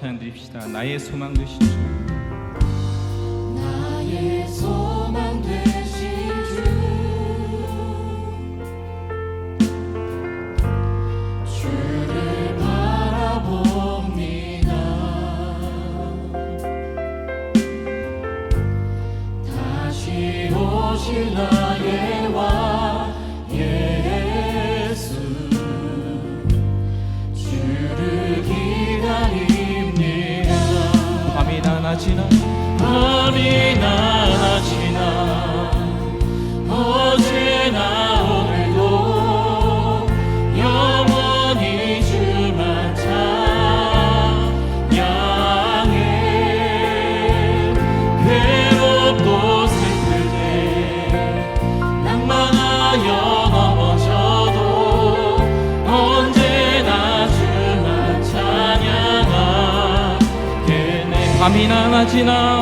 찬양드립시다. 나의 소망 되신 주. 나의 소망 되신 주. 주를 바라봅니다. 다시 오실 날. 지나 밤이 나. 可惜呢。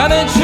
Not a chance.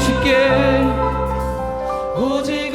지킬게. 오직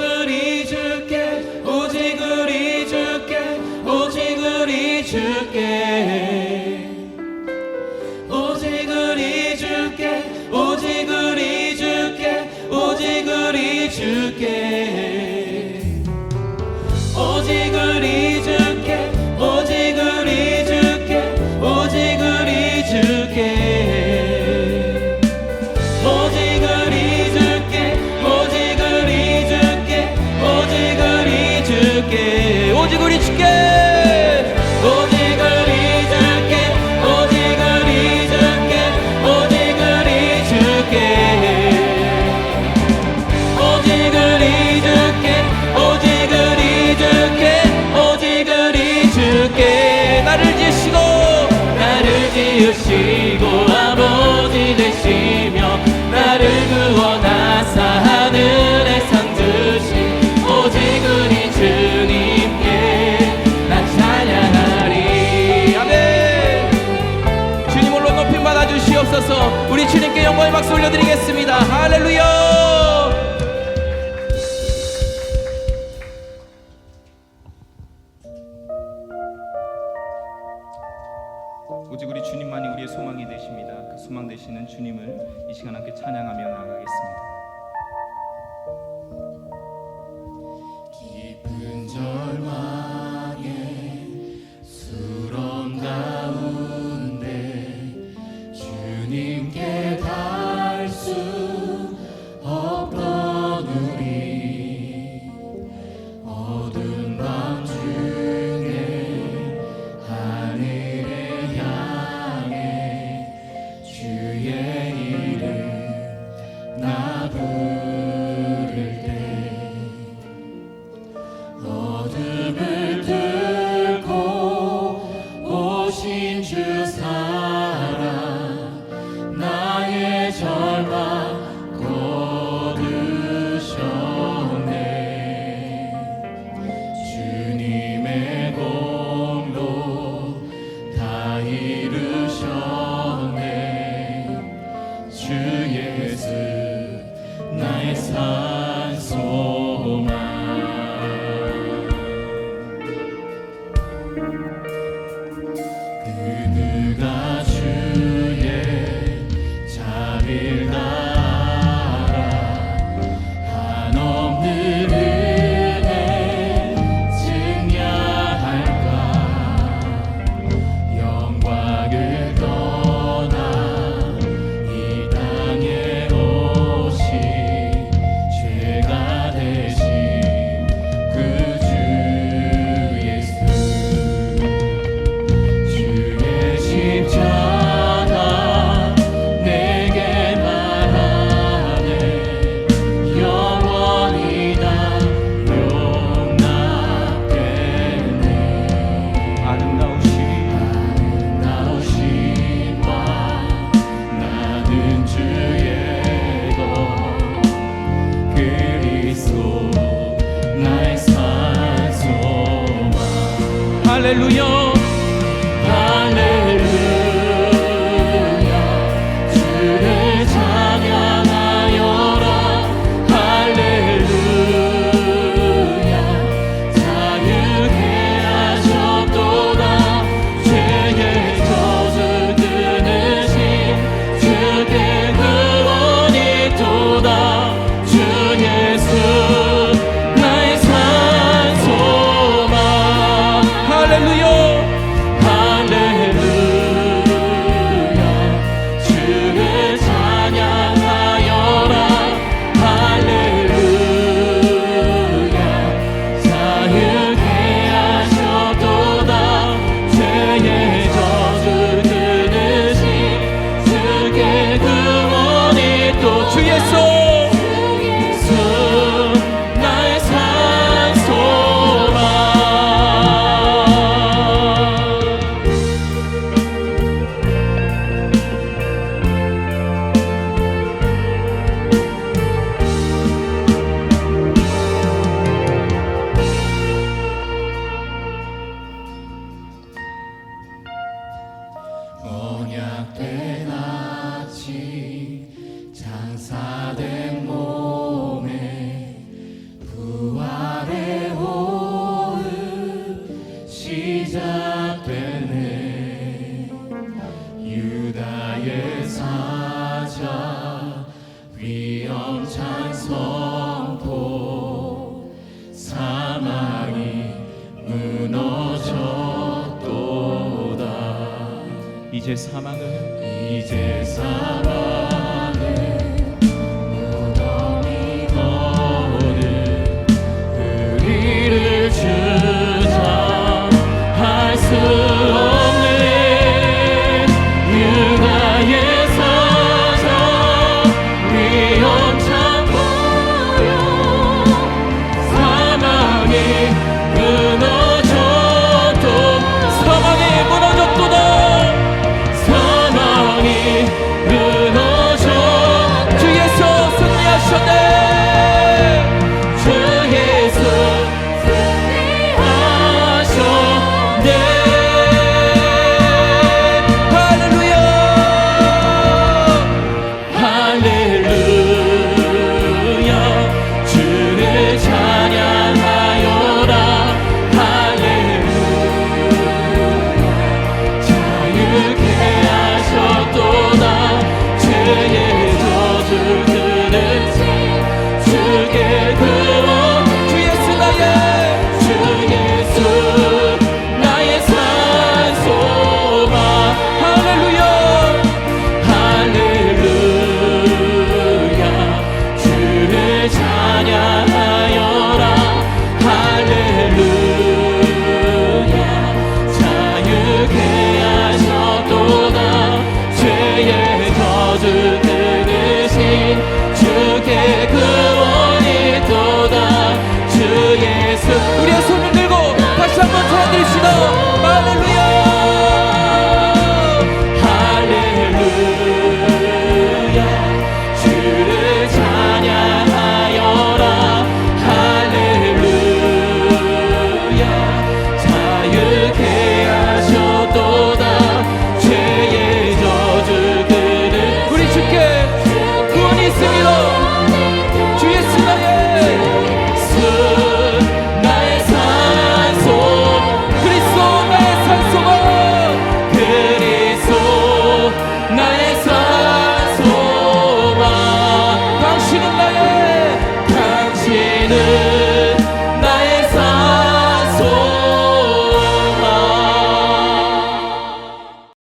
되시고 아버지 되시며 나를 구원하사 하늘에 상 주신 오직 우리 주님께 나 찬양하리. 아멘. 주님 홀로 높임 받아 주시옵소서. 우리 주님께 영광의 박수 올려드리겠습니다. 할렐루야. 오직 우리 주님만이 우리의 소망이 되십니다. 그 소망 되시는 주님을 이 시간 함께 찬양하며 나아가겠습니다. 절망 Alléluia. 사망을